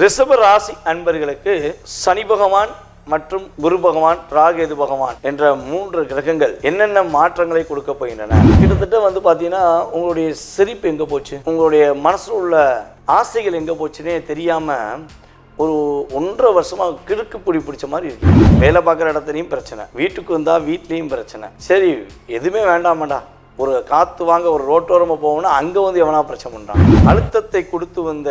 ரிஷப ராசி அன்பர்களுக்கு சனி பகவான் மற்றும் குரு பகவான் ராகேது பகவான் என்ற மூன்று கிரகங்கள் என்னென்ன மாற்றங்களை கொடுக்க போகின்றன? கிட்டத்தட்ட வந்து பார்த்தீங்கன்னா உங்களுடைய சிரிப்பு எங்கே போச்சு? உங்களுடைய மனசில் உள்ள ஆசைகள் எங்கே போச்சுன்னே தெரியாமல் ஒரு ஒன்றரை வருஷமாக கிறுக்கு பிடி பிடிச்ச மாதிரி இருக்கு. வேலை பார்க்குற இடத்துலையும் பிரச்சனை. வீட்டுக்கு வந்தால் வீட்லேயும் பிரச்சனை. சரி எதுவுமே வேண்டாமாடா. ஒரு காற்று வாங்க ஒரு ரோட்டோரமாக போகணும்னா அங்கே வந்து எவனா பிரச்சனை பண்ணுறான் அழுத்தத்தை கொடுத்து வந்த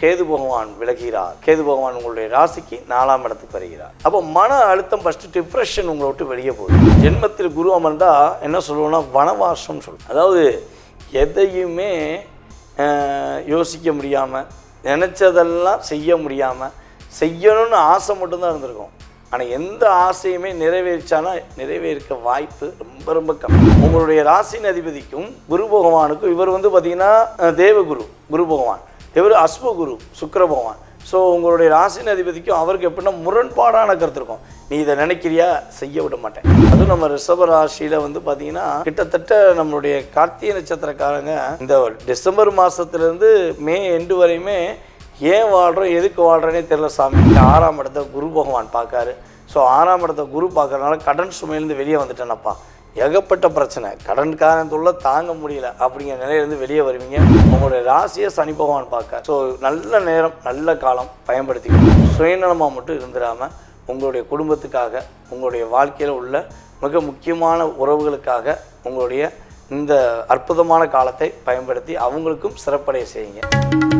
கேது பகவான் விலகிறார். கேது பகவான் உங்களுடைய ராசிக்கு நாலாம் இடத்துக்கு வருகிறார். அப்போ மன அழுத்தம் ஃபர்ஸ்ட் டிப்ரெஷன் உங்களை விட்டு வெளியே போகுது. ஜென்மத்தில் குரு அமர்ந்தால் என்ன சொல்லுவோம்னா வனவாசம் சொல்லுவோம். அதாவது எதையுமே யோசிக்க முடியாமல் நினச்சதெல்லாம் செய்ய முடியாமல் செய்யணும்னு ஆசை மட்டும்தான் இருந்திருக்கும். ஆனால் எந்த ஆசையுமே நிறைவேறிச்சானா நிறைவேறிக்க வாய்ப்பு ரொம்ப ரொம்ப கம்மி. உங்களுடைய ராசியின் அதிபதிக்கும் குரு பகவானுக்கும் இவர் வந்து பார்த்திங்கன்னா தேவகுரு குரு பகவான். இவர் அஸ்வகுரு குரு பகவான் ஸோ உங்களுடைய ராசின் அதிபதிக்கும் அவருக்கு எப்படின்னா முரண்பாடான கருத்து இருக்கும். நீ இதை நினைக்கிறியா? செய்ய விட மாட்டேன். அதுவும் நம்ம ரிஷப ராசியில் வந்து பார்த்தீங்கன்னா கிட்டத்தட்ட நம்மளுடைய கார்த்திகை நட்சத்திரக்காரங்க இந்த டிசம்பர் மாதத்துலேருந்து மே எண்டு வரையுமே ஏன் வாழ்கிறோம் எதுக்கு வாழ்கிறோன்னே தெரியல சாமி. ஆறாம் இடத்த குரு பகவான் பார்க்காரு. ஸோ ஆறாம் இடத்த குரு பார்க்குறதுனால கடன் சுமையிலேருந்து வெளியே வந்துட்டேனப்பா. ஏகப்பட்ட பிரச்சனை. கடன் காரணத்துள்ள தாங்க முடியல அப்படிங்கிற நிலையிலேருந்து வெளியே வருவீங்க. உங்களுடைய ராசியை சனி பகவான் பார்க்க. ஸோ நல்ல நேரம் நல்ல காலம் பயன்படுத்திக்கணும். சுயநலமாக மட்டும் இருந்துடாமல் உங்களுடைய குடும்பத்துக்காக உங்களுடைய வாழ்க்கையில் உள்ள மிக முக்கியமான உறவுகளுக்காக உங்களுடைய இந்த அற்புதமான காலத்தை பயன்படுத்தி அவங்களுக்கும் சிறப்படைய செய்யுங்க.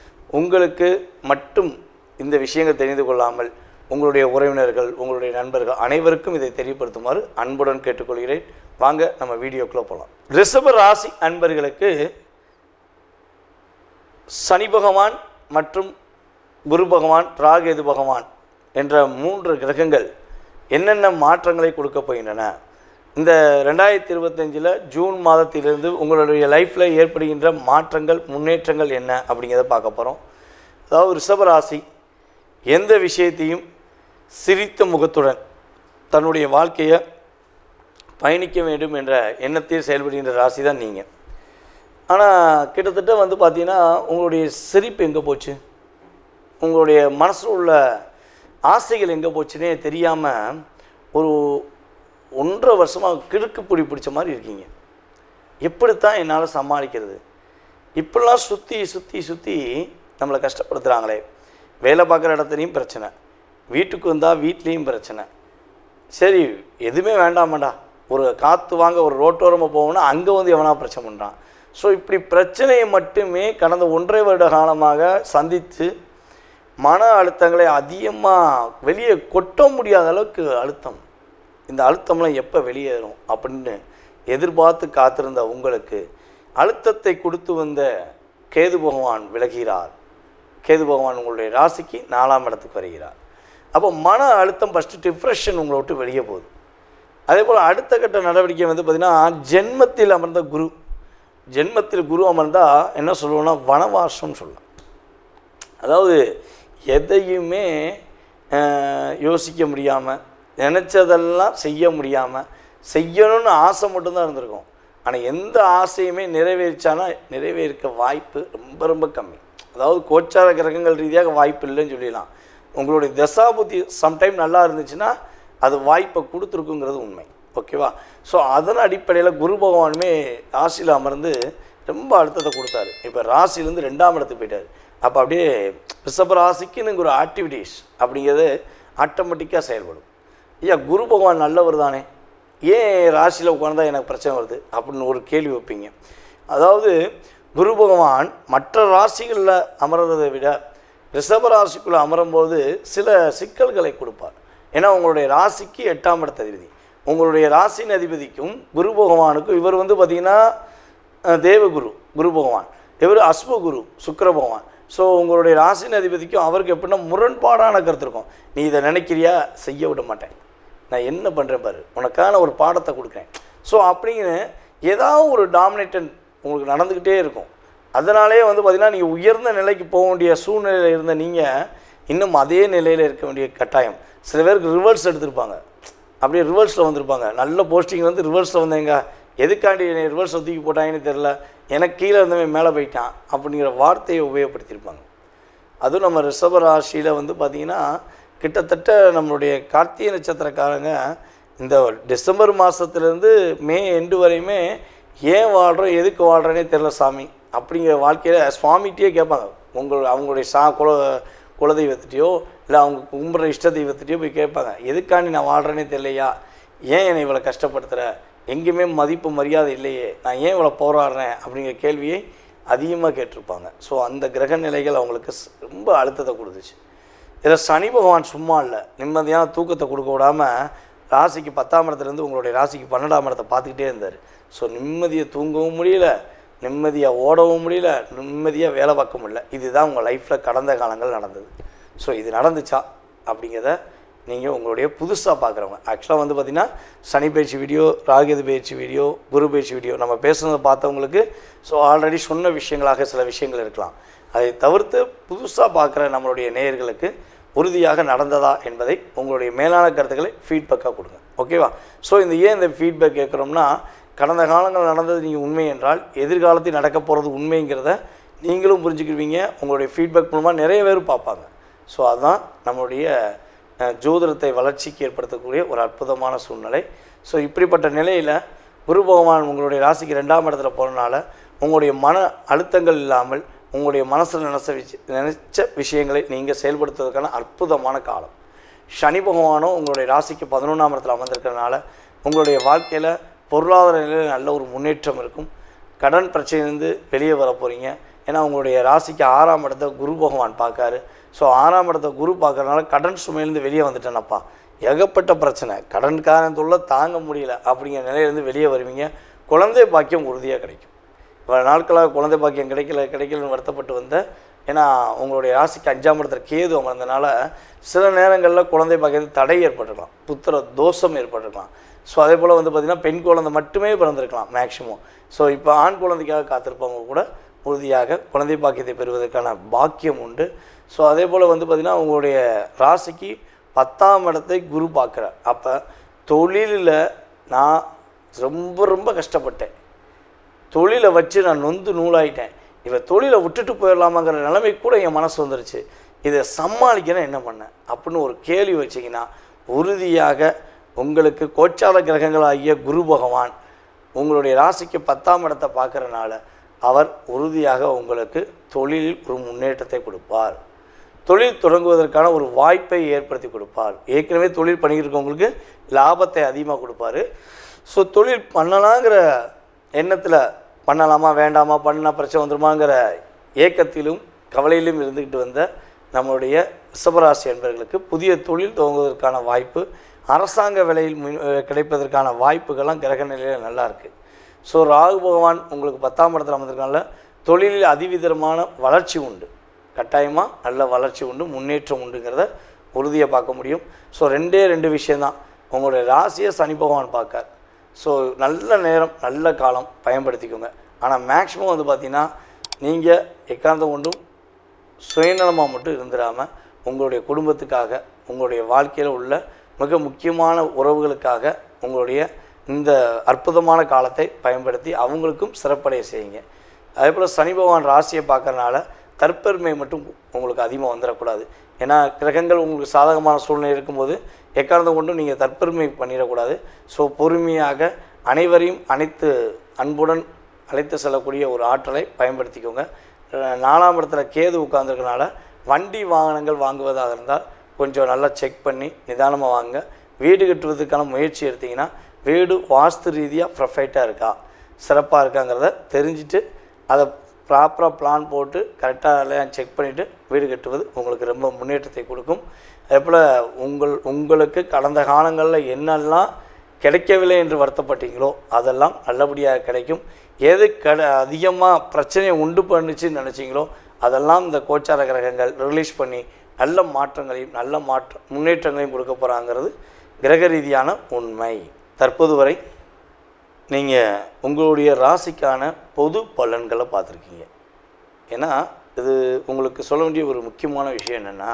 உங்களுக்கு மட்டும் இந்த விஷயங்கள் தெரிந்து கொள்ளாமல் உங்களுடைய உறவினர்கள் உங்களுடைய நண்பர்கள் அனைவருக்கும் இதை தெரியப்படுத்துமாறு அன்புடன் கேட்டுக்கொள்கிறேன். வாங்க நம்ம வீடியோக்குள்ளே போகலாம் ரிஷப ராசி அன்பர்களுக்கு சனி பகவான் மற்றும் குரு பகவான் ராகேது பகவான் என்ற மூன்று கிரகங்கள் என்னென்ன மாற்றங்களை கொடுக்க போகின்றன? இந்த ரெண்டாயிரத்தி இருபத்தஞ்சில் ஜூன் மாதத்திலிருந்து உங்களுடைய லைஃப்பில் ஏற்படுகின்ற மாற்றங்கள் முன்னேற்றங்கள் என்ன அப்படிங்கிறத பார்க்க போகிறோம் அதாவது ரிஷபராசி எந்த விஷயத்தையும் சிரித்த முகத்துடன் தன்னுடைய வாழ்க்கையை பயணிக்க வேண்டும் என்ற எண்ணத்தில் செயல்படுகின்ற ராசி தான் நீங்கள் ஆனால் கிட்டத்தட்ட வந்து பார்த்தீங்கன்னா உங்களுடைய சிரிப்பு எங்கே போச்சு? உங்களுடைய மனசில் உள்ள ஆசைகள் எங்கே போச்சுன்னே தெரியாமல் ஒரு ஒன்றரை வருஷமாக கிறுக்கு பிடி பிடிச்ச மாதிரி இருக்கீங்க. எப்படித்தான் என்னால் சமாளிக்கிறது? இப்படிலாம் சுற்றி சுற்றி சுற்றி நம்மளை கஷ்டப்படுத்துகிறாங்களே வேலை பார்க்குற இடத்துலையும் பிரச்சனை. வீட்டுக்கு வந்தால் வீட்லேயும் பிரச்சனை. சரி எதுவுமே வேண்டாமாடா. ஒரு காற்று வாங்க ஒரு ரோட்டோரமாக போகணும்னா அங்கே வந்து எவனா பிரச்சனை பண்ணுறான் ஸோ இப்படி பிரச்சனையை மட்டுமே கடந்த ஒன்றரை வருட காலமாக சந்தித்து மன அழுத்தங்களை அதிகமாக வெளியே கொட்ட முடியாத அளவுக்கு அழுத்தம். இந்த அழுத்தம்லாம் எப்போ வெளியேறும் அப்படின்னு எதிர்பார்த்து காத்திருந்த உங்களுக்கு அழுத்தத்தை கொடுத்து வந்த கேது பகவான் விலகிறார். கேது பகவான் உங்களுடைய ராசிக்கு நாலாம் இடத்துக்கு வருகிறார். அப்போ மன அழுத்தம் ஃபஸ்ட்டு டிப்ரெஷன் உங்களை விட்டு வெளியே போகுது. அதே போல் அடுத்த கட்ட நடவடிக்கை வந்து பார்த்திங்கன்னா ஜென்மத்தில் அமர்ந்த குரு. ஜென்மத்தில் குரு அமர்ந்தால் என்ன சொல்லுவோம்னா வனவாசம்னு சொல்லலாம். அதாவது எதையுமே யோசிக்க முடியாமல் நினச்சதெல்லாம் செய்ய முடியாமல் செய்யணும்னு ஆசை மட்டும்தான் இருந்திருக்கும். ஆனால் எந்த ஆசையுமே நிறைவேறிச்சானா நிறைவேறிக்க வாய்ப்பு ரொம்ப ரொம்ப கம்மி. அதாவது கோச்சார கிரகங்கள் ரீதியாக வாய்ப்பு இல்லைன்னு சொல்லிடலாம். உங்களுடைய தசாபுத்தி சம்டைம் நல்லா இருந்துச்சுன்னா அது வாய்ப்பை கொடுத்துருக்குங்கிறது உண்மை. ஓகேவா ஸோ அதன் அடிப்படையில் குரு பகவானுமே ராசியில் அமர்ந்து ரொம்ப அழுத்தத்தை கொடுத்தாரு. இப்போ ராசியிலேருந்து ரெண்டாம் இடத்துக்கு போயிட்டார். அப்போ அப்படியே ரிஷப ராசிக்குன்னு ஒரு ஆக்டிவிட்டீஸ் அப்படிங்கிறது ஆட்டோமேட்டிக்காக செயல்படும். ஐயா குரு பகவான் நல்லவர் தானே. ஏன் ராசியில் உட்கார்ந்தா எனக்கு பிரச்சனை வருது? அப்படின்னு ஒரு கேள்வி வைப்பீங்க. அதாவது குரு பகவான் மற்ற ராசிகளில் அமர்றதை விட ரிஷப ராசிக்குள்ளே அமரும்போது சில சிக்கல்களை கொடுப்பார். ஏன்னா உங்களுடைய ராசிக்கு எட்டாம் இடத்த அதிபதி. உங்களுடைய ராசியின் அதிபதிக்கும் குரு பகவானுக்கும் இவர் வந்து பார்த்திங்கன்னா தேவகுரு குரு பகவான். இவர் அஸ்வகுரு சுக்கர பகவான். ஸோ உங்களுடைய ராசியின் அதிபதிக்கும் அவருக்கு எப்படின்னா முரண்பாடான கருத்து இருக்கும். நீ இதை நினைக்கிறியா? செய்ய விட மாட்டேன். நான் என்ன பண்ணுறேன் பாரு உனக்கான ஒரு பாடத்தை கொடுக்குறேன். ஸோ அப்படின்னு ஏதாவது ஒரு டாமினேட்டன் உங்களுக்கு நடந்துக்கிட்டே இருக்கும். அதனாலே வந்து பார்த்திங்கன்னா நீங்கள் உயர்ந்த நிலைக்கு போக வேண்டிய சூழ்நிலையில் இருந்த நீங்கள் இன்னும் அதே நிலையில் இருக்க வேண்டிய கட்டாயம். சில பேருக்கு ரிவர்ஸ் எடுத்திருப்பாங்க. அப்படியே ரிவர்ஸில் வந்திருப்பாங்க. நல்ல போஸ்டிங் வந்து ரிவர்ஸில் வந்தேங்க. எதுக்காண்டி என்னை ரிவர்ஸில் தூக்கி போட்டாங்கன்னு தெரில எனக்கு கீழே இருந்தவன் மேலே போயிட்டான் அப்படிங்கிற வார்த்தையை உபயோகப்படுத்தியிருப்பாங்க. அதுவும் நம்ம ரிஷப ராசியில் வந்து பார்த்திங்கன்னா கிட்டத்தட்ட நம்மளுடைய கார்த்திகை நட்சத்திரக்காரங்க இந்த டிசம்பர் மாதத்துலேருந்து மே எண்டு வரையுமே ஏன் வாழ்கிறோம் எதுக்கு வாழ்கிறேனே தெரில சாமி. அப்படிங்கிற வாழ்க்கையில் சுவாமிகிட்டே கேட்பாங்க. உங்கள் அவங்களுடைய சா குல குலதெய்வத்திட்டையோ இல்லை அவங்க கும்பிட்ற இஷ்ட தெய்வத்திட்டையோ போய் கேட்பாங்க. எதுக்காண்டி நான் வாழ்கிறேனே தெரியலையா? ஏன் என்னை இவ்வளோ கஷ்டப்படுத்துகிற எங்கேயுமே மதிப்பு மரியாதை இல்லையே. நான் ஏன் இவ்வளோ போராடுறேன்? அப்படிங்கிற கேள்வியை அதிகமாக கேட்டிருப்பாங்க. ஸோ அந்த கிரக நிலைகள் அவங்களுக்கு ரொம்ப அழுத்தத்தை கொடுத்துச்சு. இதில் சனி பகவான் சும்மா இல்லை. நிம்மதியான தூக்கத்தை கொடுக்க விடாமல் ராசிக்கு பத்தாம் இடத்துலேருந்து உங்களுடைய ராசிக்கு பன்னெண்டாம் இடத்தை பார்த்துக்கிட்டே இருந்தார். ஸோ நிம்மதியை தூங்கவும் முடியல நிம்மதியாக ஓடவும் முடியல நிம்மதியாக வேலை பார்க்க முடியல. இதுதான் உங்கள் லைஃப்பில் கடந்த காலங்கள் நடந்தது. ஸோ இது நடந்துச்சா அப்படிங்கிறத நீங்கள் உங்களுடைய புதுசாக பார்க்குறவங்க. ஆக்சுவலாக வந்து பார்த்திங்கன்னா சனி பயிற்சி வீடியோ ராகேது பயிற்சி வீடியோ குரு பயிற்சி வீடியோ நம்ம பேசுனதை பார்த்தவங்களுக்கு ஸோ ஆல்ரெடி சொன்ன விஷயங்களாக சில விஷயங்கள் இருக்கலாம். அதை தவிர்த்து புதுசாக பார்க்குற நம்மளுடைய நேயர்களுக்கு உறுதியாக நடந்ததா என்பதை உங்களுடைய மேலான கருத்துக்களை ஃபீட்பேக்காக கொடுங்க. ஓகேவா ஸோ இந்த ஏன் இந்த ஃபீட்பேக் கேட்குறோம்னா கடந்த காலங்கள் நடந்தது நீங்கள் உண்மை என்றால் எதிர்காலத்தில் நடக்க போகிறது உண்மைங்கிறத நீங்களும் புரிஞ்சுக்கிருவீங்க உங்களுடைய ஃபீட்பேக் மூலமாக நிறைய பேர் பார்ப்பாங்க. ஸோ அதுதான் நம்மளுடைய ஜோதிடத்தை வளர்ச்சிக்கு ஏற்படுத்தக்கூடிய ஒரு அற்புதமான சூழ்நிலை. ஸோ இப்படிப்பட்ட நிலையில் குரு பகவான் உங்களுடைய ராசிக்கு ரெண்டாம் இடத்துல போகிறனால உங்களுடைய மன அழுத்தங்கள் இல்லாமல் உங்களுடைய மனசில் நினச்ச விஷ நினச்ச விஷயங்களை நீங்கள் செயல்படுத்துவதற்கான அற்புதமான காலம். சனி பகவானும் உங்களுடைய ராசிக்கு பதினொன்றாம் இடத்துல அமர்ந்திருக்கிறதுனால உங்களுடைய வாழ்க்கையில் பொருளாதார நிலையில் நல்ல ஒரு முன்னேற்றம் இருக்கும். கடன் பிரச்சனையிலேருந்து வெளியே வர போகிறீங்க ஏன்னா உங்களுடைய ராசிக்கு ஆறாம் இடத்த குரு பகவான் பார்க்காரு. ஸோ ஆறாம் இடத்த குரு பார்க்குறதுனால கடன் சுமையிலேருந்து வெளியே வந்துட்டேனப்பா. ஏகப்பட்ட பிரச்சனை. கடன்காரன் தொல்லை தாங்க முடியல அப்படிங்கிற நிலையிலேருந்து வெளியே வருவீங்க. குழந்தை பாக்கியம் உறுதியாக கிடைக்கும். நாட்களாக குழந்தை பாக்கியம் கிடைக்கல கிடைக்கலன்னு வருத்தப்பட்டு வந்த. ஏன்னா உங்களுடைய ராசிக்கு அஞ்சாம் இடத்துல கேது அமர்ந்தனால சில நேரங்களில் குழந்தை பாக்கியத்தில் தடை ஏற்பட்டிருக்கலாம். புத்திர தோஷம் ஏற்பட்டிருக்கலாம். ஸோ அதே போல் வந்து பார்த்திங்கன்னா பெண் குழந்தை மட்டுமே பிறந்திருக்கலாம் மேக்ஸிமம் ஸோ இப்போ ஆண் குழந்தைக்காக காத்திருப்பவங்க கூட உறுதியாக குழந்தை பாக்கியத்தை பெறுவதற்கான பாக்கியம் உண்டு. ஸோ அதே போல் வந்து பார்த்திங்கன்னா உங்களுடைய ராசிக்கு பத்தாம் இடத்தை குரு பார்க்குறார். அப்போ தொழிலில் நான் ரொம்ப ரொம்ப கஷ்டப்பட்டேன். தொழிலை வச்சு நான் நொந்து நூலாயிட்டேன். இவன் தொழிலை விட்டுட்டு போயிடலாமாங்கிற நிலைமை கூட என் மனசு வந்துருச்சு. இதை சமாளிக்கணும் என்ன பண்ணேன் அப்படின்னு ஒரு கேள்வி வச்சிங்கன்னா உறுதியாக உங்களுக்கு கோச்சார கிரகங்களாகிய குரு பகவான் உங்களுடைய ராசிக்கு பத்தாம் இடத்தை பார்க்குறனால அவர் உறுதியாக உங்களுக்கு தொழிலில் ஒரு முன்னேற்றத்தை கொடுப்பார். தொழில் தொடங்குவதற்கான ஒரு வாய்ப்பை ஏற்படுத்தி கொடுப்பார். ஏற்கனவே தொழில் பண்ணிக்கிட்டு இருக்கவங்களுக்கு லாபத்தை அதிகமாக கொடுப்பாரு. ஸோ தொழில் பண்ணலாங்கிற எண்ணத்தில் பண்ணலாமா வேண்டாமா பண்ணால் பிரச்சனை வந்துருமாங்கிற ஏக்கத்திலும் கவலையிலும் இருந்துக்கிட்டு வந்த நம்மளுடைய ரிஷபராசி என்பவர்களுக்கு புதிய தொழில் துவங்குவதற்கான வாய்ப்பு அரசாங்க விலையில் கிடைப்பதற்கான வாய்ப்புகள்லாம் கிரக நிலையில் நல்லா இருக்குது ஸோ ராகு பகவான் உங்களுக்கு பத்தாம் இடத்துல அமர்ந்திருக்காங்கள தொழிலில் அதிவிதமான வளர்ச்சி உண்டு. கட்டாயமாக நல்ல வளர்ச்சி உண்டு முன்னேற்றம் உண்டுங்கிறத உறுதியாக பார்க்க முடியும். ஸோ ரெண்டே ரெண்டு விஷயந்தான் உங்களுடைய ராசியை சனி பகவான் பார்க்கார். ஸோ நல்ல நேரம் நல்ல காலம் பயன்படுத்திக்கோங்க. ஆனால் மேக்ஸிமம் வந்து பார்த்திங்கன்னா நீங்கள் எக்காந்த ஒன்றும் சுயநலமாக மட்டும் இருந்துடாமல் உங்களுடைய குடும்பத்துக்காக உங்களுடைய வாழ்க்கையில் உள்ள மிக முக்கியமான உறவுகளுக்காக உங்களுடைய இந்த அற்புதமான காலத்தை பயன்படுத்தி அவங்களுக்கும் சிறப்படைய செய்யுங்க. அதே போல் சனி பகவான் ராசியை பார்க்கறனால தற்பெருமை மட்டும் உங்களுக்கு அதிகமாக வந்துடக்கூடாது ஏன்னா கிரகங்கள் உங்களுக்கு சாதகமான சூழ்நிலை இருக்கும்போது எக்காரணம் கொண்டும் நீங்கள் தற்பெருமை பண்ணிடக்கூடாது. ஸோ பொறுமையாக அனைவரையும் அனைத்து அன்புடன் அழைத்து செல்லக்கூடிய ஒரு ஆற்றலை பயன்படுத்திக்கோங்க. நாலாம் இடத்துல கேது உட்கார்ந்துருக்கனால வண்டி வாகனங்கள் வாங்குவதாக இருந்தால் கொஞ்சம் நல்லா செக் பண்ணி நிதானமாக வாங்க வீடு கட்டுவதற்கான முயற்சி எடுத்திங்கன்னா வீடு வாஸ்து ரீதியாக ப்ரொஃபைட்டாக இருக்கா? சிறப்பாக இருக்காங்கிறத தெரிஞ்சுட்டு அதை ப்ராப்பராக பிளான் போட்டு கரெக்டாக எல்லாம் செக் பண்ணிவிட்டு வீடு கட்டுவது உங்களுக்கு ரொம்ப முன்னேற்றத்தை கொடுக்கும். அதே போல் உங்கள் உங்களுக்கு கடந்த காலங்களில் என்னெல்லாம் கிடைக்கவில்லை என்று வருத்தப்பட்டீங்களோ அதெல்லாம் நல்லபடியாக கிடைக்கும். எது கட அதிகமாக பிரச்சனையை உண்டு பண்ணுச்சுன்னு நினச்சிங்களோ அதெல்லாம் இந்த கோச்சார கிரகங்கள் ரிலீஸ் பண்ணி நல்ல மாற்றங்களையும் நல்ல மாற்ற முன்னேற்றங்களையும் கொடுக்க போகிறாங்கிறது கிரக ரீதியான உண்மை. தற்போது வரை நீங்கள் உங்களுடைய ராசிக்கான பொது பலன்களை பார்த்துருக்கீங்க. ஏன்னா இது உங்களுக்கு சொல்ல வேண்டிய ஒரு முக்கியமான விஷயம் என்னென்னா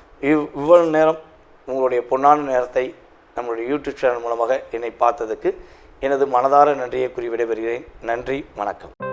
இவ் இவ்வளவு நேரம் உங்களுடைய பொன்னான நேரத்தை நம்மளுடைய யூடியூப் சேனல் மூலமாக என்னை பார்த்ததுக்கு எனது மனதார நன்றியை கூறி விடைபெறுகிறேன். நன்றி வணக்கம்.